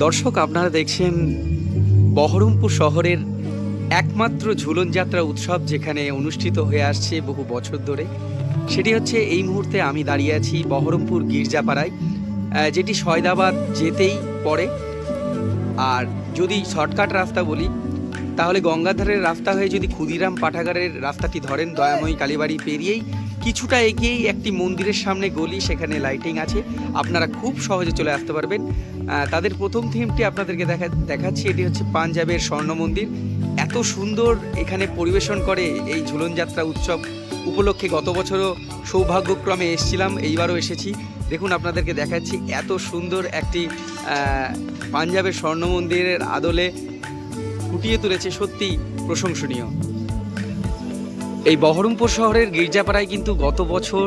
দর্শক, আপনারা দেখছেন বহরমপুর শহরের একমাত্র ঝুলন যাত্রা উৎসব যেখানে অনুষ্ঠিত হয়ে আসছে বহু বছর ধরে। সেটি হচ্ছে এই মুহূর্তে আমি দাঁড়িয়ে আছি বহরমপুর গির্জাপাড়ায় যেটি সয়দাবাদ যেতেই পড়ে। আর যদি শর্টকাট রাস্তা বলি, তাহলে গঙ্গাধারের রাস্তা হয়ে যদি ক্ষুদিরাম পাঠাগারের রাস্তাটি ধরেন, দয়াময়ী কালীবাড়ি পেরিয়েই কিছুটা এগিয়েই একটি মন্দিরের সামনে গলি, সেখানে লাইটিং আছে। আপনারা খুব সহজে চলে আসতে পারবেন। তাদের প্রথম থিমটি আপনাদেরকে দেখা, দেখাচ্ছি, এটি হচ্ছে পাঞ্জাবের স্বর্ণ মন্দির। এত সুন্দর এখানে পরিবেশন করে এই ঝুলন যাত্রা উৎসব উপলক্ষে গত বছরও সৌভাগ্যক্রমে এসেছিলাম, এইবারও এসেছি। দেখুন, আপনাদেরকে দেখাচ্ছি, এত সুন্দর একটি পাঞ্জাবের স্বর্ণ মন্দিরের আদলে ফুটিয়ে তুলেছে সত্যি প্রশংসনীয়। এই বহরমপুর শহরের গির্জাপাড়ায় কিন্তু গত বছর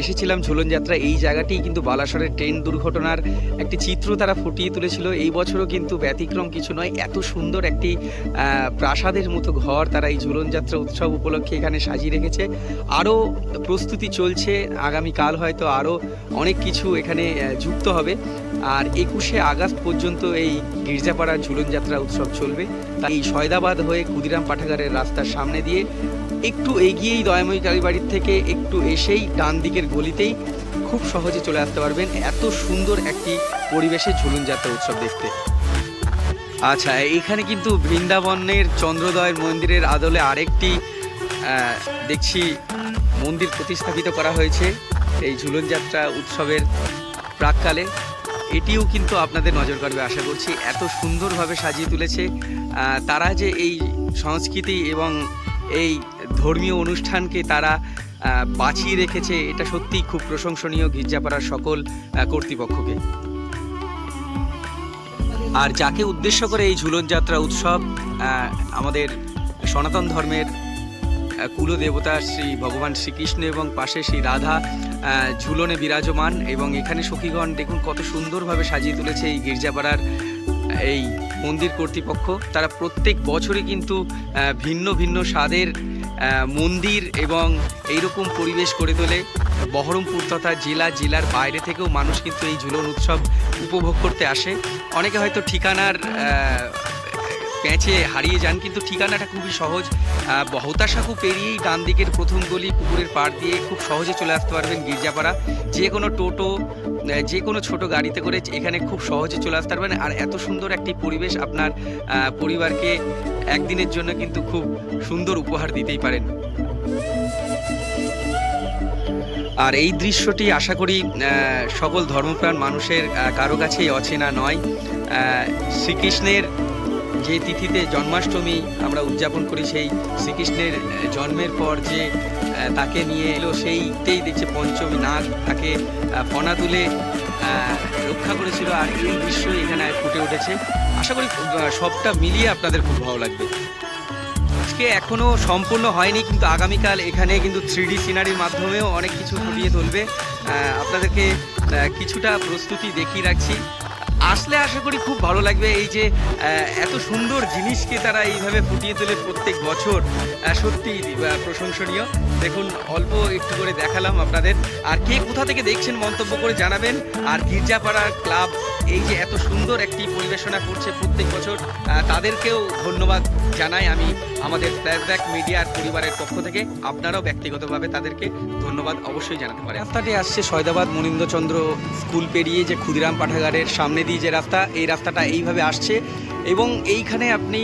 এসেছিলাম ঝুলন যাত্রা। এই জায়গাটি কিন্তু বালাসরের ট্রেন দুর্ঘটনার একটি চিত্র তারা ফুটিয়ে তুলেছিল। এই বছরও কিন্তু ব্যতিক্রম কিছু নয়, এত সুন্দর একটি প্রাসাদের মতো ঘর তারা এই ঝুলন যাত্রা উৎসব উপলক্ষে এখানে সাজিয়ে রেখেছে। আরও প্রস্তুতি চলছে, আগামীকাল হয়তো আরও অনেক কিছু এখানে যুক্ত হবে। আর একুশে আগস্ট পর্যন্ত এই গির্জাপাড়া ঝুলন যাত্রা উৎসব চলবে। তাই সয়দাবাদ হয়ে ক্ষুদিরাম পাঠাগারের রাস্তার সামনে দিয়ে একটু এগিয়েই দয়াময়ী কালীবাড়ির থেকে একটু এসেই ডান দিকের গলিতেই খুব সহজে চলে আসতে পারবেন এত সুন্দর একটি পরিবেশে ঝুলন যাত্রা উৎসব দেখতে। আচ্ছা এখানে কিন্তু বৃন্দাবনের চন্দ্রোদয়ের মন্দিরের আদলে আরেকটি দেখছি মন্দির প্রতিস্থাপিত করা হয়েছে এই ঝুলন যাত্রা উৎসবের প্রাককালে। এটিও কিন্তু আপনাদের নজর কাড়বে, আশা করছি। এত সুন্দরভাবে সাজিয়ে তুলেছে। তারা যে এই সংস্কৃতি এবং এই ধর্মীয় অনুষ্ঠানকে তারা বাঁচিয়ে রেখেছে, এটা সত্যিই খুব প্রশংসনীয় গির্জাপাড়ার সকল কর্তৃপক্ষকে। আর যাকে উদ্দেশ্য করে এই ঝুলন যাত্রা উৎসব আমাদের সনাতন ধর্মের কুলদেবতা শ্রী ভগবান শ্রীকৃষ্ণ এবং পাশে শ্রী রাধা ঝুলনে বিরাজমান এবং এখানে সখীগণ দেখুন কত সুন্দরভাবে সাজিয়ে তুলেছে এই গির্জাপাড়ার এই মন্দির কর্তৃপক্ষ। তারা প্রত্যেক বছরই কিন্তু ভিন্ন ভিন্ন স্বাদের মন্দির এবং এইরকম পরিবেশ করে তোলে। বহরমপুর তথা জেলা, জেলার বাইরে থেকেও মানুষ কিন্তু এই ঝুলন উৎসব উপভোগ করতে আসে। অনেকে হয়তো ঠিকানার প্যাঁচে হারিয়ে যান, কিন্তু ঠিকানাটা খুবই সহজ। হতাশাকু পেরিয়েই ডান দিকের প্রথম গলি পুকুরের পাড় দিয়ে খুব সহজে চলে আসতে পারবেন গির্জাপাড়া। যে কোনো টোটো যে কোনো ছোট গাড়িতে করে এখানে খুব সহজে চলে আসতে পারবেন। আর এত সুন্দর একটি পরিবেশ আপনার পরিবারকে একদিনের জন্য কিন্তু খুব সুন্দর উপহার দিতেই পারেন। আর এই দৃশ্যটি আশা করি সকল ধর্মপ্রাণ মানুষের কারও কাছেই অচেনা নয়। শ্রীকৃষ্ণের যে তিথিতে জন্মাষ্টমী আমরা উদযাপন করি, সেই শ্রীকৃষ্ণের জন্মের পর যে তাকে নিয়ে এলো, সেইতেই দেখছে পঞ্চমী নাগ তাকে ফনা তুলে রক্ষা করেছিল আর এই দৃশ্য এখানে ফুটে উঠেছে। আশা করি সবটা মিলিয়ে আপনাদের খুব ভালো লাগবে। আজকে এখনও সম্পূর্ণ হয়নি, কিন্তু আগামীকাল এখানে কিন্তু থ্রি সিনারির মাধ্যমেও অনেক কিছু ফুটিয়ে তুলবে। আপনাদেরকে কিছুটা প্রস্তুতি দেখিয়ে রাখছি। আসলে আশা করি খুব ভালো লাগবে এই যে এত সুন্দর জিনিসকে তারা এইভাবে ফুটিয়ে তোলে প্রত্যেক বছর। সত্যি প্রশংসনীয়। দেখুন, অল্প একটু করে দেখালাম আপনাদের। আর কে কোথা থেকে দেখছেন মন্তব্য করে জানাবেন। আর গির্জাপাড়া ক্লাব এই যে এত সুন্দর একটি পরিবেশনা করছে প্রত্যেক বছর তাদেরকেও ধন্যবাদ জানাই আমি আমাদের ফ্ল্যাশব্যাক মিডিয়ার পরিবারের পক্ষ থেকে। আপনারাও ব্যক্তিগতভাবে তাদেরকে ধন্যবাদ অবশ্যই জানাতে পারেন। রাস্তাটি আসছে সয়দাবাদ মনীন্দ্রচন্দ্র স্কুল পেরিয়ে যে ক্ষুদিরাম পাঠাগারের সামনে দিয়ে যে রাস্তা, এই রাস্তাটা এইভাবে আসছে এবং এইখানে আপনি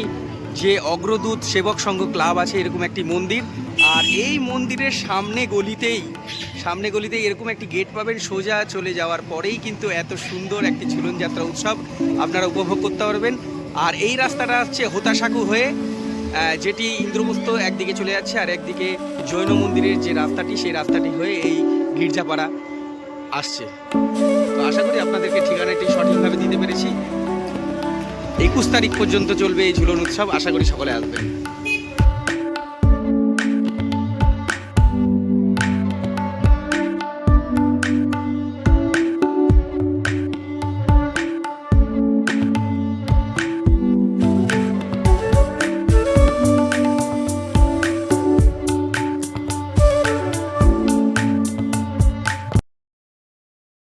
যে অগ্রদূত সেবক সংঘ ক্লাব আছে, এরকম একটি মন্দির আর এই মন্দিরের সামনে গলিতেই সামনে গলিতেই এরকম একটি গেট পাবেন, সোজা চলে যাওয়ার পরেই কিন্তু এত সুন্দর একটি ঝুলন যাত্রা উৎসব আপনারা উপভোগ করতে পারবেন। আর এই রাস্তাটা হচ্ছে হোতাসাকু হয়ে যেটি ইন্দ্রপ্রস্থ একদিকে চলে যাচ্ছে আর একদিকে জৈন মন্দিরের যে রাস্তাটি, সেই রাস্তাটি হয়ে এই গির্জাপাড়া আসছে। তো আশা করি আপনাদেরকে ঠিকানাটি সঠিকভাবে দিতে পেরেছি। একুশ তারিখ পর্যন্ত চলবে এই ঝুলন উৎসব, আশা করি সকলে আসবেন।